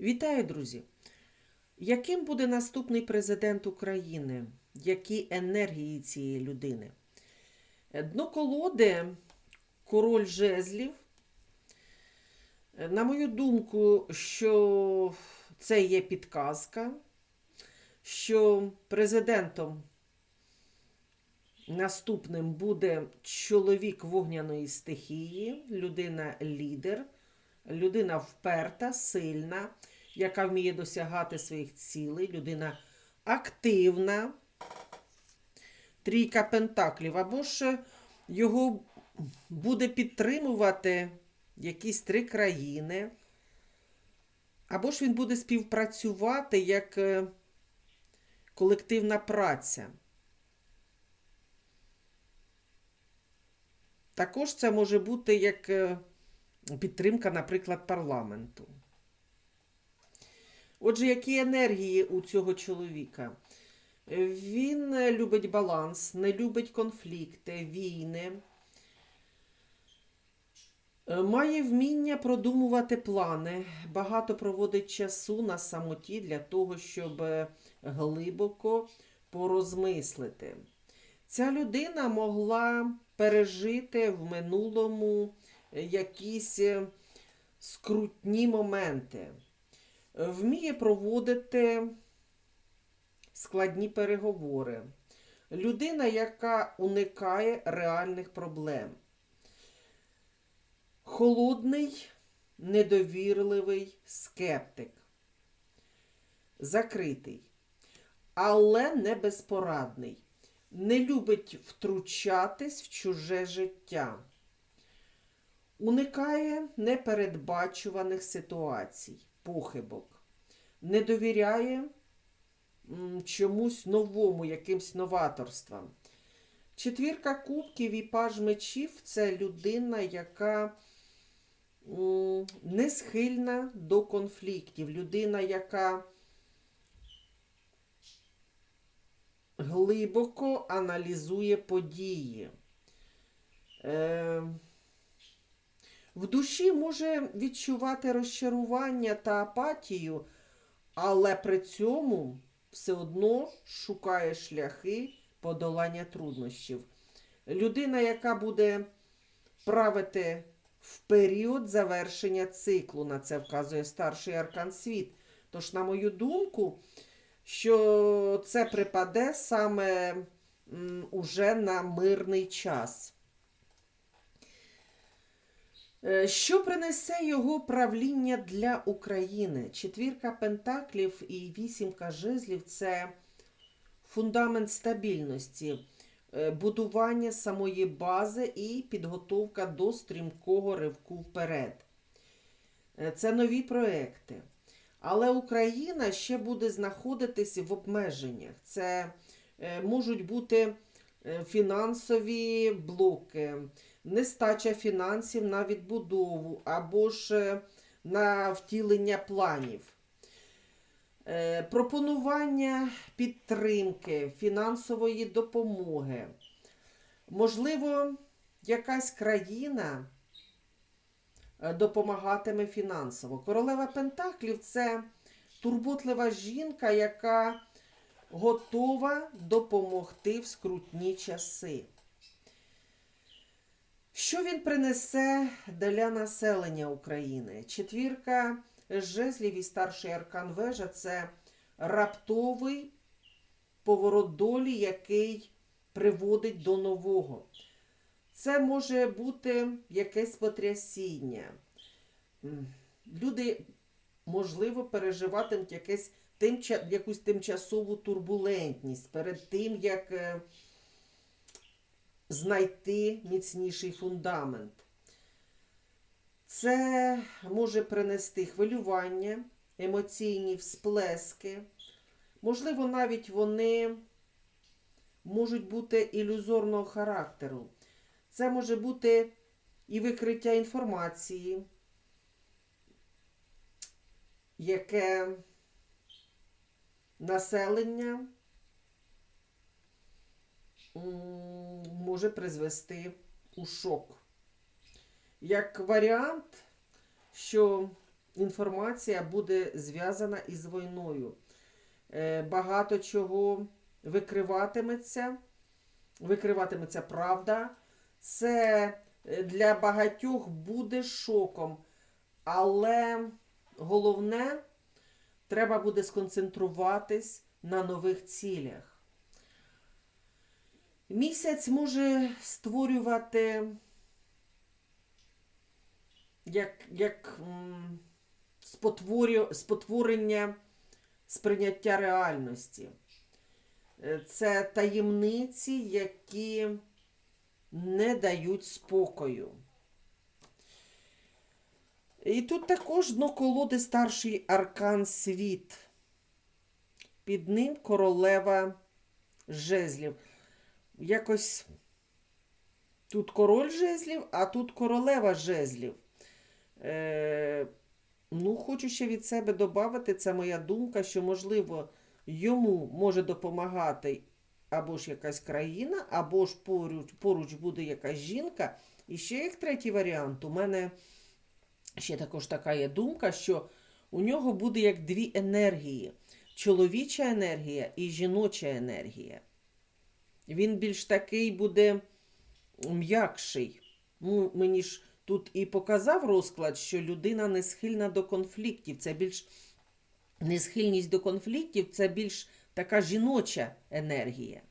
Вітаю, друзі! Яким буде наступний президент України? Які енергії цієї людини? Дно колоди король жезлів. На мою думку, що це є підказка, що президентом наступним буде чоловік вогняної стихії, людина-лідер, людина вперта, сильна, яка вміє досягати своїх цілей, людина активна, трійка пентаклів, або ж його буде підтримувати якісь три країни, або ж він буде співпрацювати як е, колективна праця. Також це може бути як е, підтримка, наприклад, парламенту. Отже, які енергії у цього чоловіка? Він любить баланс, не любить конфлікти, війни. Е, Має вміння продумувати плани, багато проводить часу на самоті для того, щоб е, глибоко порозмислити. Ця людина могла пережити в минулому якісь е, скрутні моменти, Е, вміє проводити складні переговори. Людина, яка уникає реальних проблем. Холодний, недовірливий скептик. Закритий, але не безпорадний. Не любить втручатись в чуже життя. Уникає непередбачуваних ситуацій, похибок. Не довіряє чомусь новому, якимсь новаторствам. Четвірка кубків і паж мечів це людина, яка не схильна до конфліктів, людина, яка глибоко аналізує події. Е, в душі може відчувати розчарування та апатію, але при цьому все одно шукає шляхи подолання труднощів. Людина, яка буде правити в період завершення циклу, на це вказує старший аркан світ. Тож, на мою думку, що це припаде саме уже на мирний час. Е, Що принесе його правління для України? Четвірка пентаклів і вісімка жезлів це фундамент стабільності, е, будування самої бази і підготовка до стрімкого ривку вперед. Е, Це нові проекти. Але Україна ще буде знаходитись в обмеженнях. Це можуть бути фінансові блоки, нестача фінансів на відбудову або ж е, на втілення планів. Е, Пропонування підтримки, фінансової допомоги. Можливо, якась країна е, допомагатиме фінансово. Королева Пентаклів це турботлива жінка, яка готова допомогти в скрутні часи. Що він принесе для населення України? Четвірка жезлів і старший аркан вежа це раптовий поворот долі, який приводить до нового. Це може бути якесь потрясіння. Люди, можливо, переживатимуть якесь якусь тимчасову турбулентність перед тим, як е, знайти міцніший фундамент. Це може принести хвилювання, емоційні всплески. Можливо, навіть вони можуть бути ілюзорного характеру. Це може бути і викриття інформації, яке населення може призвести у шок. Як варіант, що інформація буде зв'язана із війною. Е, Багато чого викриватиметься, викриватиметься правда. Це е, для багатьох буде шоком. Але головне, треба буде сконцентруватись на нових цілях. Місяць може створювати як, як спотворення сприйняття реальності. Е, Це таємниці, які не дають спокою. І тут також дно колоди старший аркан світ. Під ним королева жезлів. Якось тут король жезлів, а тут королева жезлів. Е, ну, хочу ще від себе додати, це моя думка, що, можливо, йому може допомагати або ж якась країна, або ж поруч, поруч буде якась жінка. І ще як третій варіант, у мене ще також така є думка, що у нього буде як дві енергії: чоловіча енергія і жіноча енергія. Він більш такий буде м'якший. Ну, мені ж тут і показав розклад, що людина не схильна до конфліктів. Це більш несхильність до конфліктів, це більш така жіноча енергія.